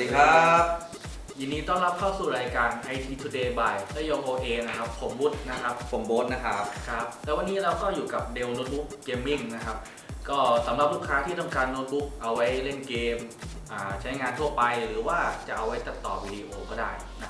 ดีครับ ยินดีต้อนรับเข้าสู่รายการ IT Today by นยงโอเอนะครับ ผมวุฒินะครับ ผมโบ๊ทนะครับ ครับ แล้ววันนี้เราก็อยู่กับ Dell Notebook Gaming นะครับ ก็สำหรับลูกค้าที่ต้องการโน้ตบุ๊กเอาไว้เล่นเกมอ่าใช้งานทั่วไปหรือว่าจะเอาไว้ตัดต่อวิดีโอก็ได้นะ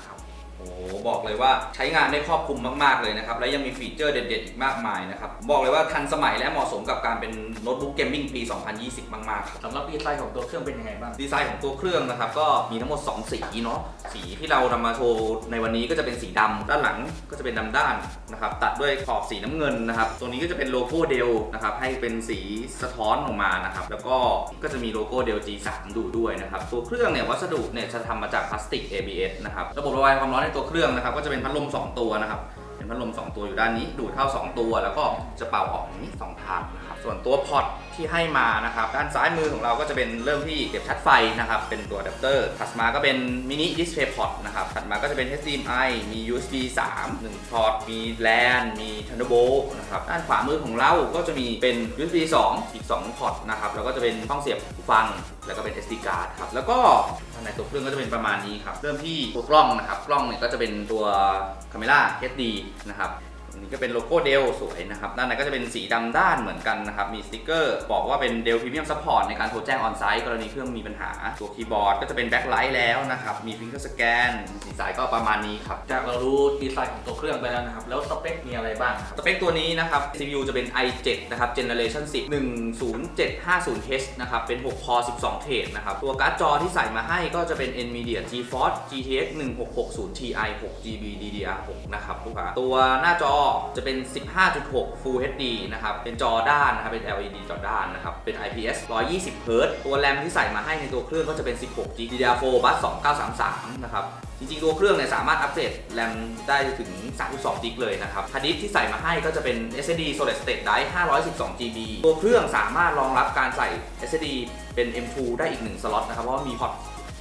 ครับ โอ้โหบอกเลยว่าใช้งานได้ครอบคลุมมากๆเลยนะครับ และยังมีฟีเจอร์เด็ดๆอีกมากมายนะครับ บอกเลยว่าทันสมัยและเหมาะสมกับการเป็นโน้ตบุ๊กเกมมิ่งปี 2020 มากๆครับสำหรับดีไซน์ของตัวเครื่องเป็นยังไงบ้าง ดีไซน์ของตัวเครื่องนะครับ ก็มีทั้งหมด 2 สีเนาะ สีที่เรานำมาโชว์ในวันนี้ก็จะเป็นสีดำด้านหลังก็จะเป็นดำด้าน นะครับตัดด้วยขอบสีน้ำเงินนะครับตัวนี้ก็จะเป็นโลโก้เดลนะครับให้เป็นสีสะท้อนออกมานะครับแล้วก็ก็จะมีโลโก้เดล G3 ดูด้วยนะครับตัวเครื่องเนี่ยวัสดุเนี่ยจะทำมาจากพลาสติก ABS นะครับระบบระบายความร้อนในตัวเครื่องนะครับก็จะเป็นพัดลม 2 ตัวนะครับเป็นพัดลม 2 ตัวอยู่ด้านนี้ ดูดเข้า 2 ตัว แล้วก็จะเป่าออกอย่างนี้2ทางนะครับส่วนตัวพอร์ตที่ให้มานะครับ ด้านซ้ายมือของเราก็จะเป็นเริ่มที่เก็บชาร์จไฟนะครับ เป็นตัวอะแดปเตอร์ถัดมาก็เป็นมินิดิสเพย์พอร์ตนะครับถัดมาก็จะเป็น HDMI มี USB 3 1พอร์ตมี LAN มี Thunderbolt นะครับด้านขวามือของเราก็จะมีเป็น USB 2 อีก 2 พอร์ตนะครับแล้วก็จะเป็นช่องเสียบหูฟัง แล้วก็เป็น SD card ครับแล้วก็ภายในตัวเครื่องก็จะเป็นประมาณนี้ครับเริ่มที่ตัวกล้องนะครับกล้องเนี่ยก็จะเป็นตัว Camera HD นะครับ อันนี้ก็เป็นโลโก้เดลสวยนะครับด้านในก็จะเป็นสีดำด้านเหมือนกันนะครับ มีสติกเกอร์ บอกว่าเป็นเดลพรีเมียมซัพพอร์ตในการโทรแจ้งออนไซต์กรณีเครื่องมีปัญหา ตัวคีย์บอร์ดก็จะเป็นแบ็คไลท์แล้วนะครับ มีฟิงเกอร์สแกนดีไซน์ก็ประมาณนี้ครับ จากเรารู้ดีไซน์ของตัวเครื่องไปแล้วนะครับ แล้วสเปคมีอะไรบ้างครับสเปคตัวนี้นะครับ CPU จะเป็น i7 นะครับ Generation 10 10750H นะครับ เป็น6 core 12 เทรดนะครับ ตัวการ์ดจอที่ใส่มาให้ก็จะเป็น Nvidia GeForce GTX 1660 Ti 6GB DDR6 นะครับลูกค้าตัวหน้าจอจะเป็น 15.6 Full HD นะครับ เป็นจอด้านนะครับ เป็น LED จอด้านนะครับ เป็น IPS 120 Hz ตัวแรมที่ใส่มาให้ในตัวเครื่องก็จะเป็น 16 GB DDR4 Bus 2933 นะครับ จริงๆ ตัวเครื่องเนี่ยสามารถอัปเกรดแรมได้ถึง 32 g b เลยนะครับฮาร์ดดิสก์ที่ใส่มาให้ก็จะเป็น SSD Solid State Drive 512 GB ตัวเครื่องสามารถรองรับการใส่ SSD เป็น M2 ได้อีก 1 สล็อตนะครับ เพราะว่ามีพอร์ต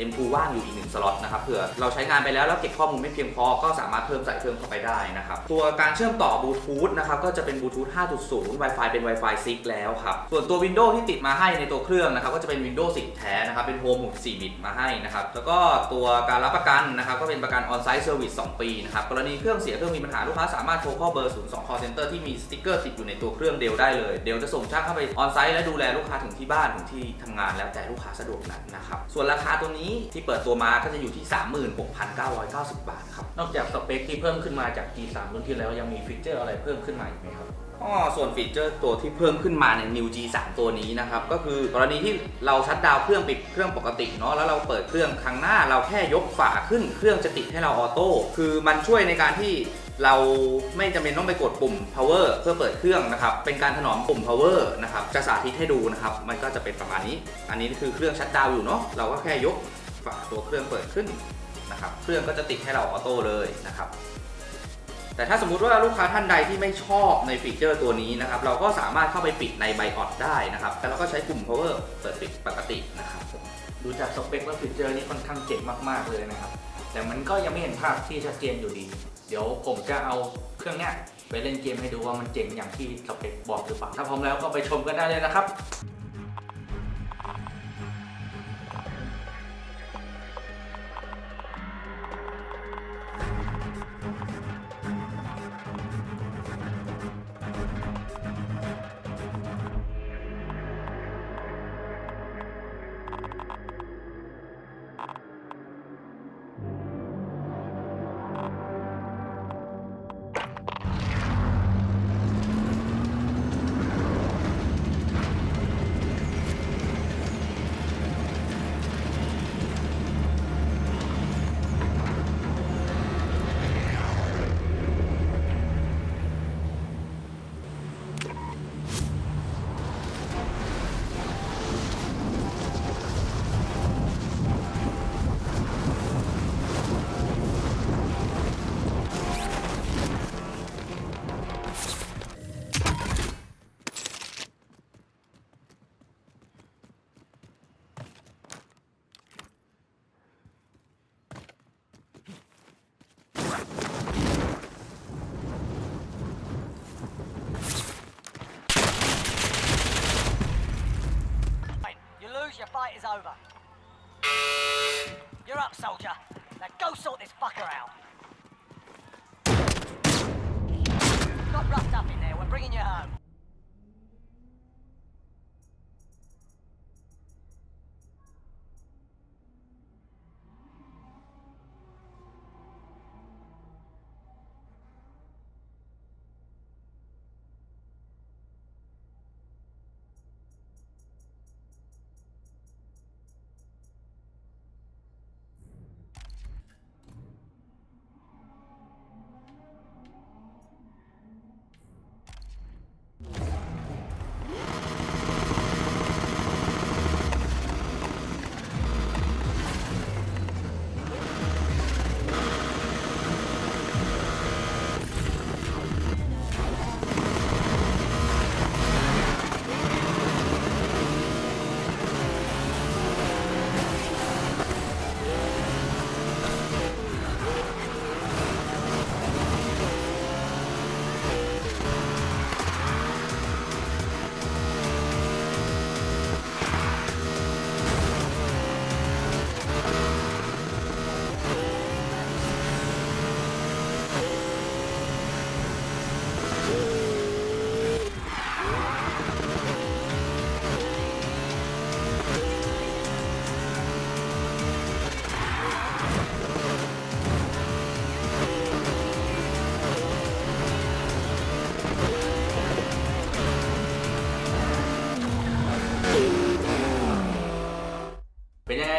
M2 ว่างอยู่อีก1สล็อตนะครับเผื่อเราใช้งานไปแล้วแล้วเก็บข้อมูลไม่เพียงพอก็สามารถเพิ่มใส่เพิ่มเข้าไปได้นะครับตัวการเชื่อมต่อบลูทูธนะครับก็จะเป็นบลูทูธ5.0 Wi-Fi เป็น Wi-Fi 6 แล้วครับส่วนตัว Windows ที่ติดมาให้ในตัวเครื่องนะครับก็จะเป็น Windows 10 แท้นะครับเป็น Home 64บิตมาให้นะครับแล้วก็ตัวการรับประกันนะครับก็เป็นประกัน On-Site Service 2 ปีนะครับกรณีเครื่องเสียเครื่องมีปัญหาลูกค้าสามารถโทรเข้าเบอร์ 02 call center ที่มีสติ๊กเกอร์ติดอยู่ในตัวเครื่องเดลได้เลยเดลจะส่งช่างเข้าไป On-Site และดูแลลูกค้าถึงที่บ้านถึงที่ทำงานแล้วแต่ลูกค้าสะดวกนั้นนะครับส่วนราคาตัวนี้ที่เปิดตัวมาก็จะอยู่ที่ 36,990 บาทครับ นอกจากสเปคที่เพิ่มขึ้นมาจาก G3 รุ่นที่แล้วยังมีฟีเจอร์อะไรเพิ่มขึ้นมาอีกไหมครับอ๋อส่วนฟีเจอร์ตัวที่เพิ่มขึ้นมาใน New G3 ตัวนี้นะครับ ก็คือกรณีที่เราชัดดาวเครื่องปิดเครื่องปกติเนาะแล้วเราเปิดเครื่องครั้งหน้า เราแค่ยกฝาขึ้นเครื่องจะติดให้เราออโต้คือมันช่วยในการที่เราไม่จำเป็นต้องไปกดปุ่ม power เพื่อเปิดเครื่องนะครับ เป็นการถนอมปุ่ม power นะครับ จะสาธิตให้ดูนะครับ มันก็จะเป็นประมาณนี้ อันนี้คือเครื่องชัดดาวอยู่เนาะ เราก็แค่ยก ฝาตัวเครื่องเปิดขึ้นนะครับเครื่องก็จะติดให้เราออโต้เลยนะครับ แต่ถ้าสมมุติว่าลูกค้าท่านใดที่ไม่ชอบในฟีเจอร์ตัวนี้นะครับ เราก็สามารถเข้าไปปิดในไบออดได้นะครับแต่เราก็ใช้ปุ่ม power เปิดปิดปกตินะครับดูจากสเปคและฟีเจอร์นี่ค่อนข้างเจ๋งมากๆเลยนะครับ แต่มันก็ยังไม่เห็นภาพที่ชัดเจนอยู่ดี เดี๋ยวผมจะเอาเครื่องเนี้ยไปเล่นเกมให้ดูว่ามันเจ๋งอย่างที่สเปคบอกหรือเปล่าถ้าพร้อมแล้วก็ไปชมกันได้เลยนะครับ is over. You're up, soldier. Now go sort this fucker out. Got roughed up in there. We're bringing you home.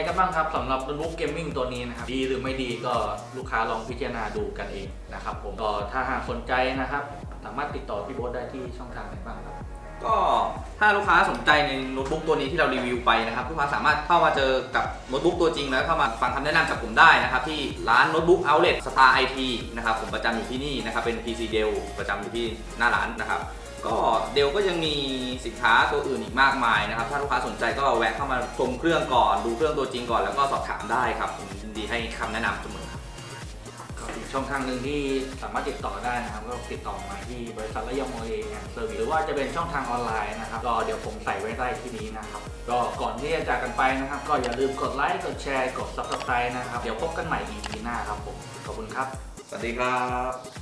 กันบ้างครับสำหรับโน้ตบุ๊กเกมมิ่งตัวนี้นะครับ ดีหรือไม่ดีก็ลูกค้าลองพิจารณาดูกันเองนะครับผมก็ถ้าหากสนใจนะครับสามารถติดต่อพี่โบ๊ทได้ที่ช่องทางไหนบ้างครับ ก็ถ้าลูกค้าสนใจในโน้ตบุ๊กตัวนี้ที่เรารีวิวไปนะครับลูกค้าสามารถเข้ามาเจอกับโน้ตบุ๊กตัวจริงแล้วเข้ามาฟังคำแนะนำจากผมได้นะครับที่ร้านโน้ตบุ๊ก Outlet Star IT นะครับผมประจำอยู่ที่นี่นะครับเป็น PC Dell ประจำอยู่ที่หน้าร้านนะครับ ก็เดลก็ยังมีสินค้าตัวอื่นอีกมากมายนะครับ ถ้าลูกค้าสนใจก็แวะเข้ามาชมเครื่องก่อนดูเครื่องตัวจริงก่อนแล้วก็สอบถามได้ครับผมยินดีให้คำแนะนำเสมอครับ ก็อีกช่องทางหนึ่งที่สามารถติดต่อได้นะครับก็ติดต่อมาที่บริษัทระยองโมเอแอนเซอร์วิสหรือว่าจะเป็นช่องทางออนไลน์นะครับก็เดี๋ยวผมใส่ไว้ได้ที่นี้นะครับก็ก่อนที่จะจากกันไปนะครับ ก็อย่าลืมกดไลค์กดแชร์กด subscribe นะครับเดี๋ยวพบกันใหม่ EP หน้าครับผมขอบคุณครับ สวัสดีครับ